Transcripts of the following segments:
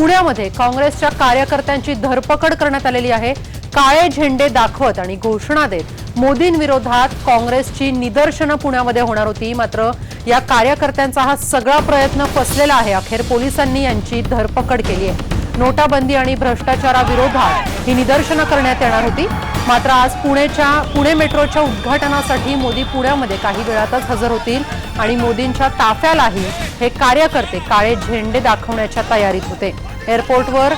पुण्यामध्ये काँग्रेसच्या कार्यकर्त्यांची धरपकड करण्यात आलेली आहे. काळे झेंडे दाखवत आणि घोषणा देत मोदींविरोधात काँग्रेसची निदर्शनं पुण्यामध्ये होणार होती. मात्र या कार्यकर्त्यांचा हा सगळा प्रयत्न फसलेला आहे. अखेर पोलिसांनी यांची धरपकड केली आहे. नोटाबंदी आणि भ्रष्टाचाराविरोधात ही निदर्शनं करण्यात येणार होती. मात्र आज पुणेच्या पुणे मेट्रोच्या उद्घाटनासाठी मोदी पुण्यामध्ये काही वेळातच हजर होतील आणि मोदींच्या ताफ्यालाही हे कार्यकर्ते काळे झेंडे दाखवण्याच्या तयारीत होते. एअरपोर्टवर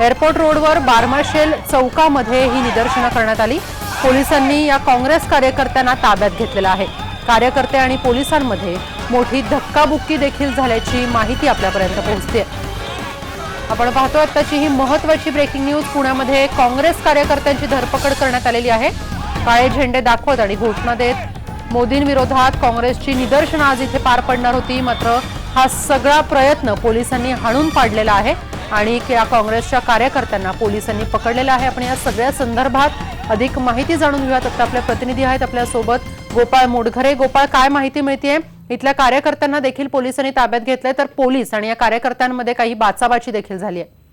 एअरपोर्ट रोडवर बारमाशेल चौकामध्ये ही निदर्शनं करण्यात आली. पोलिसांनी या काँग्रेस कार्यकर्त्यांना ताब्यात घेतलेलं आहे. कार्यकर्ते आणि पोलिसांमध्ये मोठी धक्काबुक्की देखील झाल्याची माहिती आपल्यापर्यंत पोहोचते आपण पाहतो आताची ही महत्वाची ब्रेकिंग न्यूज पुण्यामध्ये काँग्रेस कार्यकर्त्यांची धरपकड करण्यात आलेली आहे. काळे झेंडे दाखवत आणि घोषणा देत मोदींविरोधात काँग्रेसची निदर्शनं आज इथे पार पडणार होती. मात्र हा सगळा प्रयत्न पोलिसांनी हाणून पाडलेला आहे आणि या काँग्रेसच्या कार्यकर्त्यांना पोलिसांनी पकडलेला आहे. आपण या सगळ्या संदर्भात अधिक माहिती जाणून घेऊयात. आता आपले प्रतिनिधी आहेत आपल्यासोबत गोपाळ मोडघरे. गोपाळ काय माहिती मिळतीये? इथल्या कार्यकर्त्यांना देखील पोलिसांनी ताब्यात घेतलंय तर पोलीस आणि या कार्यकर्त्यांमध्ये काही बाचाबाची देखील झाली आहे.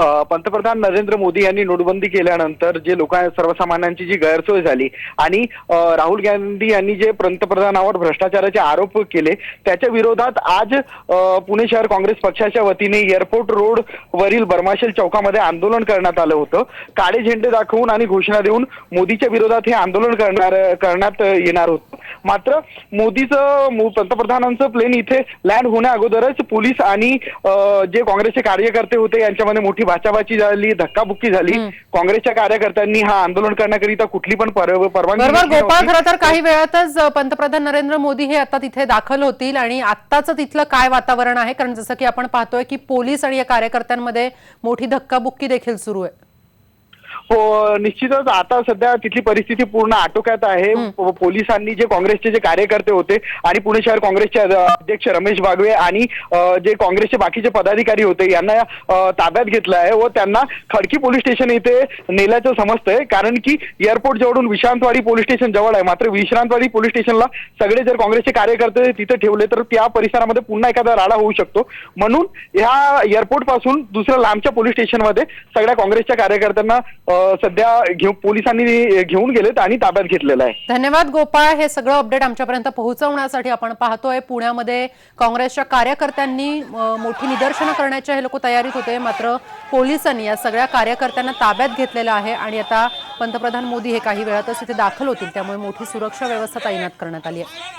पंतप्रधान नरेंद्र मोदी यांनी नोटबंदी केल्यानंतर जे लोक सर्वसामान्यांची जी गैरसोय झाली आणि राहुल गांधी यांनी जे पंतप्रधानावर भ्रष्टाचाराचे आरोप केले त्याच्या विरोधात आज पुणे शहर काँग्रेस पक्षाच्या वतीने एअरपोर्ट रोड वरील बर्माशेल चौकामध्ये आंदोलन करण्यात आलं होतं. काळे झेंडे दाखवून आणि घोषणा देऊन मोदीच्या विरोधात हे आंदोलन करणार करण्यात येणार होतं. मात्र मोदीचं पंतप्रधानांचं प्लेन इथे लँड होण्या अगोदरच पोलीस आणि जे काँग्रेसचे कार्यकर्ते होते यांच्यामध्ये मोठी बाचाबाची झाली धक्काबुक्की झाली. काँग्रेसच्या कार्यकर्त्यांनी हा आंदोलन करण्याकरिता कुठली पण पर- परवानगी गोपाळ. खरं तर काही वेळातच पंतप्रधान नरेंद्र मोदी हे आता तिथे दाखल होतील आणि आत्ताचं तिथलं काय वातावरण आहे कारण जसं की आपण पाहतोय की पोलीस आणि या कार्यकर्त्यांमध्ये मोठी धक्काबुक्की देखील सुरू आहे हो निश्चितच आता सध्या तिथली परिस्थिती पूर्ण आटोक्यात आहे. प- पोलिसांनी जे काँग्रेसचे जे कार्यकर्ते होते आणि पुणे शहर काँग्रेसचे अ, अध्यक्ष रमेश बागवे आणि अ, जे काँग्रेसचे बाकीचे पदाधिकारी होते यांना अ, ताब्यात घेतलं आहे व त्यांना खडकी पोलीस स्टेशन इथे नेल्याचं समजतंय. कारण की एअरपोर्ट जवळून विश्रांतवाडी पोलीस स्टेशन जवळ आहे. मात्र विश्रांतवाडी पोलीस स्टेशनला सगळे जर काँग्रेसचे कार्यकर्ते तिथे ठेवले तर त्या परिसरामध्ये पुन्हा एखादा राडा होऊ शकतो. म्हणून ह्या एअरपोर्टपासून दुसऱ्या लांबच्या पोलीस स्टेशनमध्ये सगळ्या काँग्रेसच्या कार्यकर्त्यांना सध्या घेऊ पोलिसांनी घेऊन गेलेत आणि ताब्यात घेतलेलं आहे. धन्यवाद गोपाळ. हे सगळं अपडेट आमच्यापर्यंत पोहोचवण्यासाठी आपण पाहतोय. पुण्यामध्ये काँग्रेसच्या कार्यकर्त्यांनी मोठी निदर्शनं करण्याच्या हे लोक तयारीत होते. मात्र पोलिसांनी या सगळ्या कार्यकर्त्यांना ताब्यात घेतलेलं आहे आणि आता पंतप्रधान मोदी हे काही वेळातच इथे दाखल होतील. त्यामुळे मोठी सुरक्षा व्यवस्था तैनात करण्यात आली आहे.